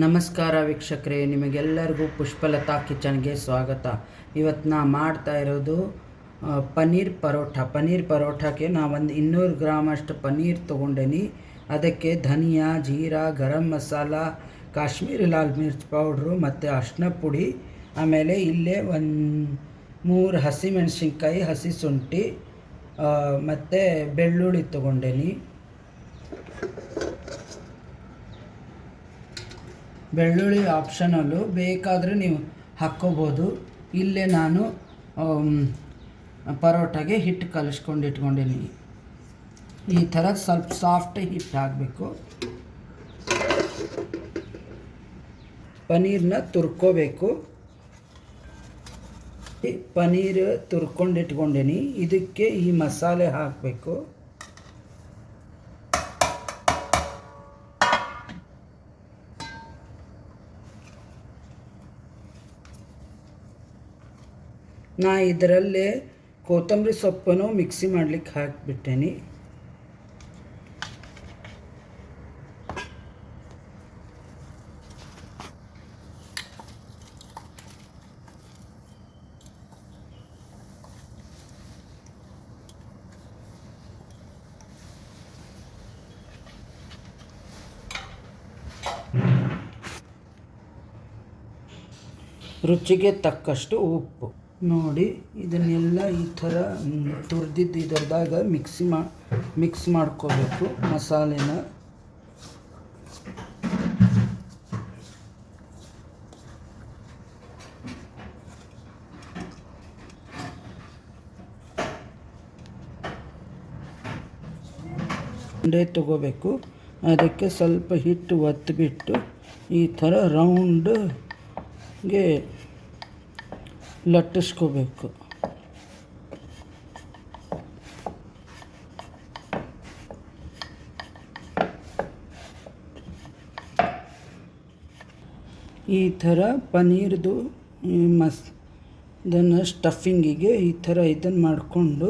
ನಮಸ್ಕಾರ ವೀಕ್ಷಕರೇ, ನಿಮಗೆಲ್ಲರಿಗೂ ಪುಷ್ಪಲತಾ ಕಿಚನ್ಗೆ ಸ್ವಾಗತ. ಇವತ್ತು ನಾ ಮಾಡ್ತಾ ಇರೋದು ಪನ್ನೀರ್ ಪರೋಟ ಪನ್ನೀರ್ ಪರೋಟಕ್ಕೆ ನಾ ಒಂದು ಇನ್ನೂರು ಗ್ರಾಮ್ ಅಷ್ಟು ಪನ್ನೀರ್ ತೊಗೊಂಡೇನಿ. ಅದಕ್ಕೆ ಧನಿಯಾ, ಜೀರಾ, ಗರಂ ಮಸಾಲ, ಕಾಶ್ಮೀರಿ ಲಾಲ್ ಮಿರ್ಚ್ ಪೌಡ್ರು ಮತ್ತು ಅರ್ಶಿನ ಪುಡಿ, ಆಮೇಲೆ ಇಲ್ಲೇ ಒಂದು ಮೂರು ಹಸಿಮೆಣಸಿನ್ಕಾಯಿ, ಹಸಿ ಶುಂಠಿ ಮತ್ತು ಬೆಳ್ಳುಳ್ಳಿ ತೊಗೊಂಡೇನಿ. ಬೆಳ್ಳುಳ್ಳಿ ಆಪ್ಷನಲ್ಲು ಬೇಕಾದರೆ ನೀವು ಹಾಕ್ಕೋಬೋದು. ಇಲ್ಲೇ ನಾನು ಪರೋಟಾಗೆ ಹಿಟ್ಟು ಕಲಿಸ್ಕೊಂಡು ಇಟ್ಕೊಂಡೀನಿ. ಈ ಥರ ಸ್ವಲ್ಪ ಸಾಫ್ಟ್ ಹಿಟ್ಟು ಹಾಕಬೇಕು. ಪನೀರ್ನ ತುರ್ಕೋಬೇಕು. ಈ ಪನ್ನೀರ್ ತುರ್ಕೊಂಡು ಇಟ್ಕೊಂಡೀನಿ. ಇದಕ್ಕೆ ಈ ಮಸಾಲೆ ಹಾಕಬೇಕು. ನಾ ಇದರಲ್ಲೇ ಕೊತ್ತಂಬರಿ ಸೊಪ್ಪನ್ನು ಮಿಕ್ಸಿ ಮಾಡಲಿಕ್ಕೆ ಹಾಕಿಬಿಟ್ಟೇನಿ. ರುಚಿಗೆ ತಕ್ಕಷ್ಟು ಉಪ್ಪು. ನೋಡಿ, ಇದನ್ನೆಲ್ಲ ಈ ಥರ ತುರಿದಿದ್ದು ಇದರದಾಗ ಮಿಕ್ಸಿ ಮಾ ಮಿಕ್ಸ್ ಮಾಡ್ಕೋಬೇಕು ಮಸಾಲೆನ. ಉಂಡೆ ತಗೋಬೇಕು. ಅದಕ್ಕೆ ಸ್ವಲ್ಪ ಹಿಟ್ಟು ಒತ್ತಿಬಿಟ್ಟು ಈ ಥರ ರೌಂಡ್ಗೆ ಲಟ್ಟಿಸ್ಕೋಬೇಕು. ಈ ಥರ ಪನ್ನೀರ್ದು ಮಸ್ ಇದನ್ನು ಸ್ಟಫಿಂಗಿಗೆ ಈ ಥರ ಇದನ್ನು ಮಾಡಿಕೊಂಡು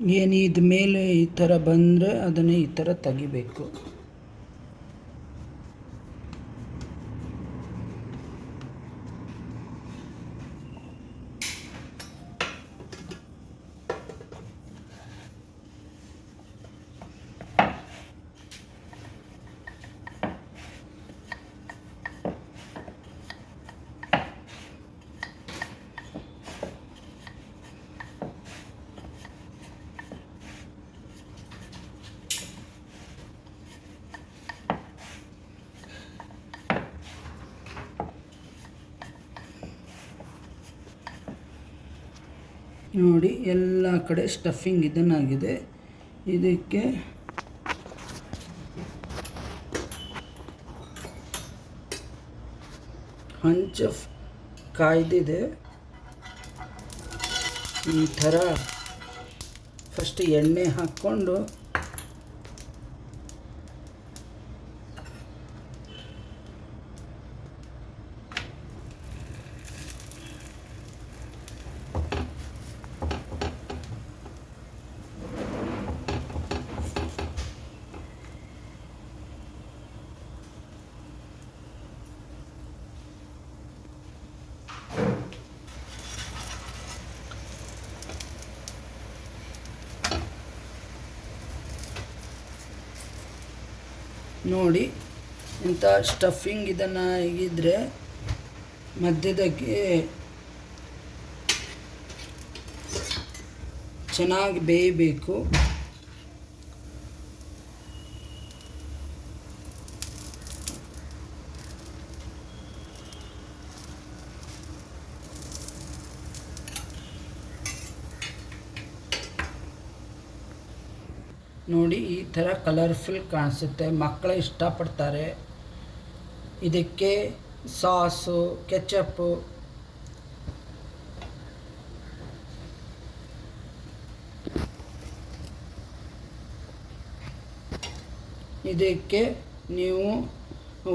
ಏನು ಇದ ಮೇಲೆ ಈ ಥರ ಬಂದರೆ ಅದನ್ನು ಈ ಥರ ತೆಗಿಬೇಕು. ನೋಡಿ ಎಲ್ಲ ಕಡೆ ಸ್ಟಫಿಂಗ್ ಇದನ್ನಾಗಿದೆ. ಇದಕ್ಕೆ ಹಂಚ ಕಾಯ್ದಿದೆ. ಈ ಥರ ಫಸ್ಟ್ ಎಣ್ಣೆ ಹಾಕ್ಕೊಂಡು ನೋಡಿ ಇಂಥ ಸ್ಟಫಿಂಗ್ ಇದನ್ನು ಇದ್ರೆ ಮಧ್ಯದಕ್ಕೆ ಚೆನ್ನಾಗಿ ಬೇಯಬೇಕು. ನೋಡಿ, ಈ ಥರ ಕಲರ್ಫುಲ್ ಕಾಣಿಸುತ್ತೆ. ಮಕ್ಕಳು ಇಷ್ಟಪಡ್ತಾರೆ. ಇದಕ್ಕೆ ಸಾಸು, ಕೆಚಪ್ಪು. ಇದಕ್ಕೆ ನೀವು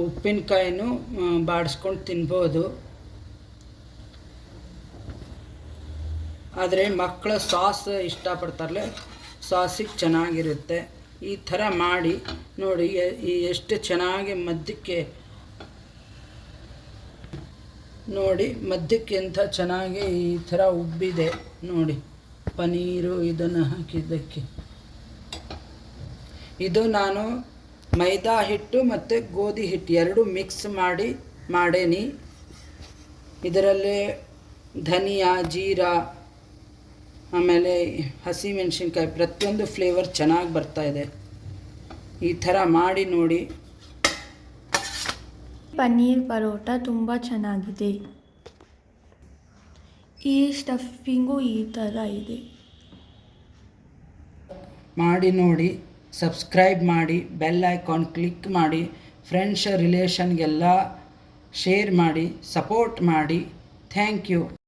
ಉಪ್ಪಿನಕಾಯಿನೂ ಬಾಡಿಸ್ಕೊಂಡು ತಿನ್ಬೋದು. ಆದರೆ ಮಕ್ಕಳು ಸಾಸ್ ಇಷ್ಟಪಡ್ತಾರಲ್ಲ ಸಾಸಿಗೆ ಚೆನ್ನಾಗಿರುತ್ತೆ. ಈ ಥರ ಮಾಡಿ ನೋಡಿ ಎಷ್ಟು ಚೆನ್ನಾಗಿ ಮಧ್ಯಕ್ಕೆ ನೋಡಿ ಎಂಥ ಚೆನ್ನಾಗಿ ಈ ಥರ ಉಬ್ಬಿದೆ ನೋಡಿ. ಪನೀರು ಇದನ್ನು ಹಾಕಿದ್ದಕ್ಕೆ. ಇದು ನಾನು ಮೈದಾ ಹಿಟ್ಟು ಮತ್ತು ಗೋಧಿ ಹಿಟ್ಟು ಎರಡು ಮಿಕ್ಸ್ ಮಾಡಿ, ಮಾಡೇನಿ. ಇದರಲ್ಲಿ ಧನಿಯಾ, ಜೀರಾ ಆಮೇಲೆ ಹಸಿಮೆಣ್ಸಿನ್ಕಾಯಿ ಪ್ರತಿಯೊಂದು ಫ್ಲೇವರ್ ಚೆನ್ನಾಗಿ ಬರ್ತಾ ಇದೆ. ಈ ಥರ ಮಾಡಿ ನೋಡಿ. ಪನ್ನೀರ್ ಪರೋಟ ತುಂಬ ಚೆನ್ನಾಗಿದೆ. ಈ ಸ್ಟಫಿಂಗು ಈ ಥರ ಇದೆ. ಮಾಡಿ ನೋಡಿ ಸಬ್ಸ್ಕ್ರೈಬ್ ಮಾಡಿ ಬೆಲ್ ಐಕಾನ್ ಕ್ಲಿಕ್ ಮಾಡಿ ಫ್ರೆಂಡ್ಸ್ ರಿಲೇಷನ್ಗೆಲ್ಲ ಶೇರ್ ಮಾಡಿ ಸಪೋರ್ಟ್ ಮಾಡಿ. Thank you